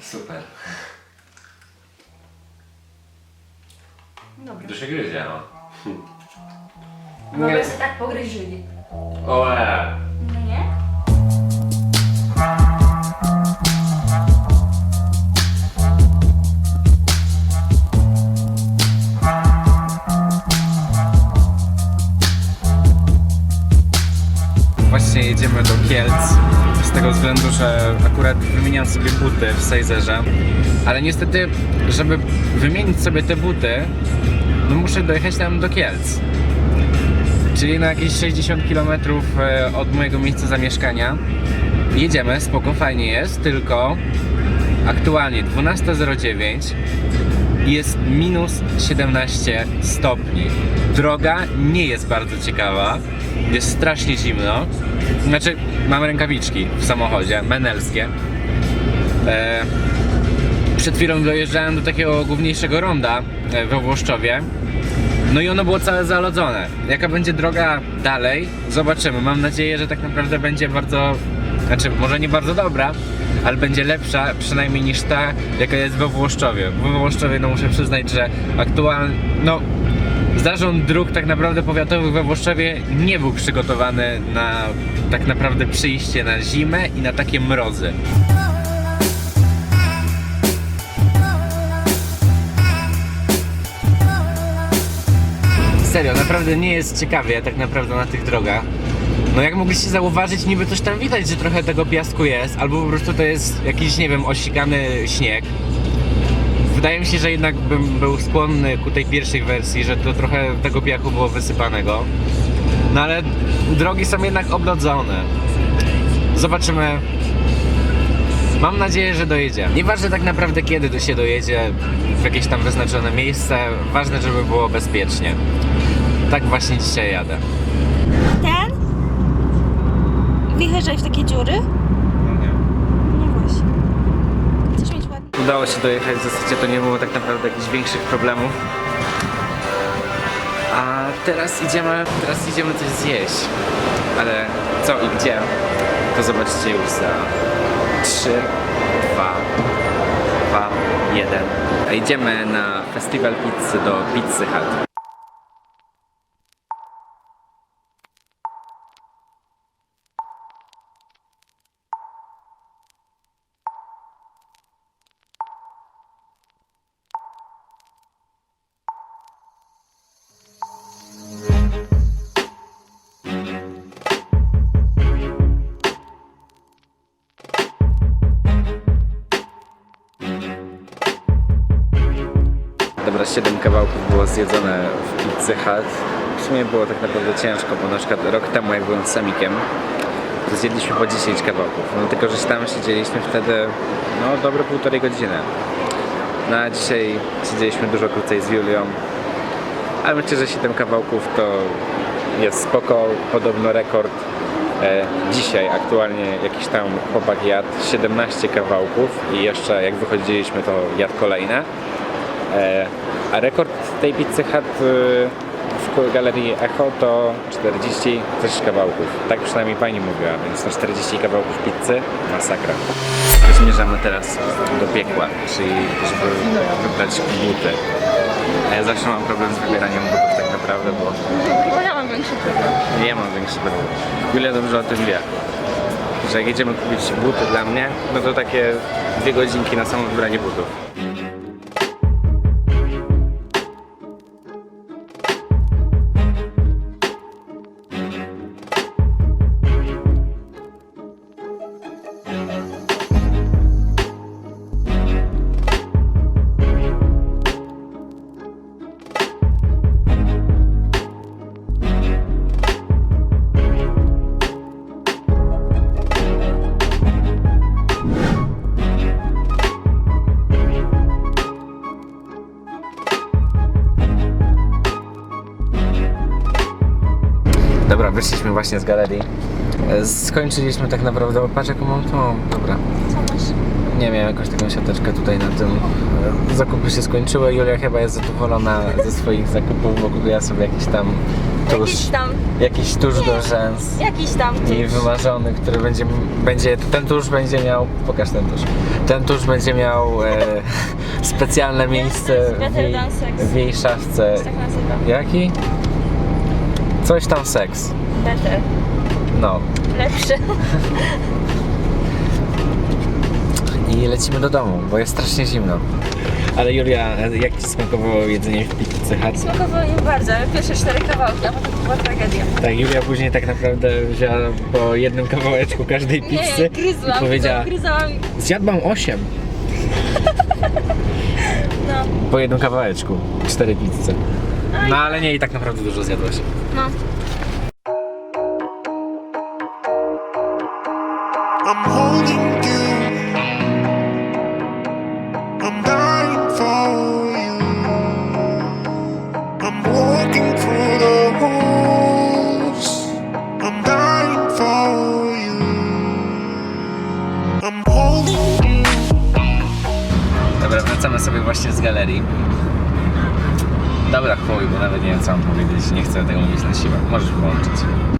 Super. Dobra. To się gryzie, no. No by się tak pogryźli. Oe. Właśnie jedziemy do Kielc z tego względu, że akurat wymieniam sobie buty w Sejzerze, ale niestety, żeby wymienić sobie te buty, no muszę dojechać tam do Kielc. Czyli na jakieś 60 km od mojego miejsca zamieszkania. Jedziemy, spoko, fajnie jest, tylko aktualnie 12.09 jest minus 17 stopni. Droga nie jest bardzo ciekawa, jest strasznie zimno. Znaczy, mam rękawiczki w samochodzie, menelskie. E, przed chwilą dojeżdżałem do takiego główniejszego ronda e, we Włoszczowie. No i ono było całe zalodzone. Jaka będzie droga dalej? Zobaczymy. Mam nadzieję, że tak naprawdę będzie bardzo, znaczy może nie bardzo dobra, ale będzie lepsza przynajmniej niż ta, jaka jest we Włoszczowie. We Włoszczowie no muszę przyznać, że aktualnie, no zarząd dróg tak naprawdę powiatowych we Włoszczowie nie był przygotowany na tak naprawdę przyjście na zimę i na takie mrozy. Serio, naprawdę nie jest ciekawie tak naprawdę na tych drogach. No jak mogliście zauważyć, niby coś tam widać, że trochę tego piasku jest, albo po prostu to jest jakiś, nie wiem, osikany śnieg. Wydaje mi się, że jednak bym był skłonny ku tej pierwszej wersji, że to trochę tego piachu było wysypanego. No ale drogi są jednak oblodzone. Zobaczymy. Mam nadzieję, że dojedziemy. Nieważne tak naprawdę kiedy to się dojedzie w jakieś tam wyznaczone miejsce, ważne, żeby było bezpiecznie. Tak właśnie dzisiaj jadę. Wyjeżdżaj w takie dziury? No właśnie. Chcesz mieć ładnie? Udało się dojechać, w zasadzie to nie było tak naprawdę jakichś większych problemów. A teraz idziemy, teraz idziemy coś zjeść. Ale co i gdzie, to zobaczycie już za 3, 2, 2, 1. A idziemy na festiwal pizzy do Pizzy Hut. Dobra, 7 kawałków było zjedzone w Pizzy Hut. W sumie było tak naprawdę ciężko, bo na przykład rok temu jak byłem z Samikiem, to zjedliśmy po 10 kawałków. No tylko, że tam siedzieliśmy wtedy no dobre półtorej godziny. No a dzisiaj siedzieliśmy dużo krócej z Julią. Ale myślę, że 7 kawałków to jest spoko, podobno rekord. E, dzisiaj aktualnie jakiś tam chłopak jadł 17 kawałków i jeszcze jak wychodziliśmy to jadł kolejne. E, a rekord tej pizzy Hut y, w galerii Echo to 40 coś kawałków. Tak przynajmniej pani mówiła, więc na 40 kawałków pizzy masakra. Zmierzamy teraz do piekła, czyli żeby wybrać buty. A ja zawsze mam problem z wybieraniem butów tak naprawdę, bo Bo ja mam większy problem. nie mam większych problem. Julia dobrze o tym wie. Że jak jedziemy kupić buty dla mnie, no to takie dwie godzinki na samo wybranie butów. Dobra, wyszliśmy właśnie z galerii. E, Skończyliśmy tak naprawdę, o, patrz jaką mam tą, dobra. Co masz? nie miałem jakąś taką siateczkę tutaj na tym. Zakupy się skończyły, Julia chyba jest zadowolona ze swoich zakupów, bo kupiła sobie jakiś tam tusz, Jakiś tam, jakiś tusz do rzęs. jakiś tam. I wymarzony, który będzie, będzie, ten tusz będzie miał, pokaż ten tusz, ten tusz będzie miał e, specjalne miejsce w jej, w jej szafce. Tak nazywa. Jaki? Coś tam seks. Better. No. Lepszy. I lecimy do domu, bo jest strasznie zimno. Ale Julia, jak Ci smakowało jedzenie w pizzy Hut? Smakowało im bardzo, ale pierwsze cztery kawałki, a potem to była tragedia. Tak, Julia później tak naprawdę wzięła po jednym kawałeczku każdej Nie, pizzy ja gryzłam, i powiedziała, gryzałam, zjadłam 8 no, po jednym kawałeczku, cztery pizze. No ale nie, i tak naprawdę dużo zjadłaś. no. I'm holding you. I'm dying for you. I'm walking through the halls. I'm dying for you. I'm holding you. Dobra, wracamy sobie właśnie z galerii. Dobra, chuj, bo nawet nie wiem co mam powiedzieć, nie chcę tego mówić na siłę. Możesz wyłączyć.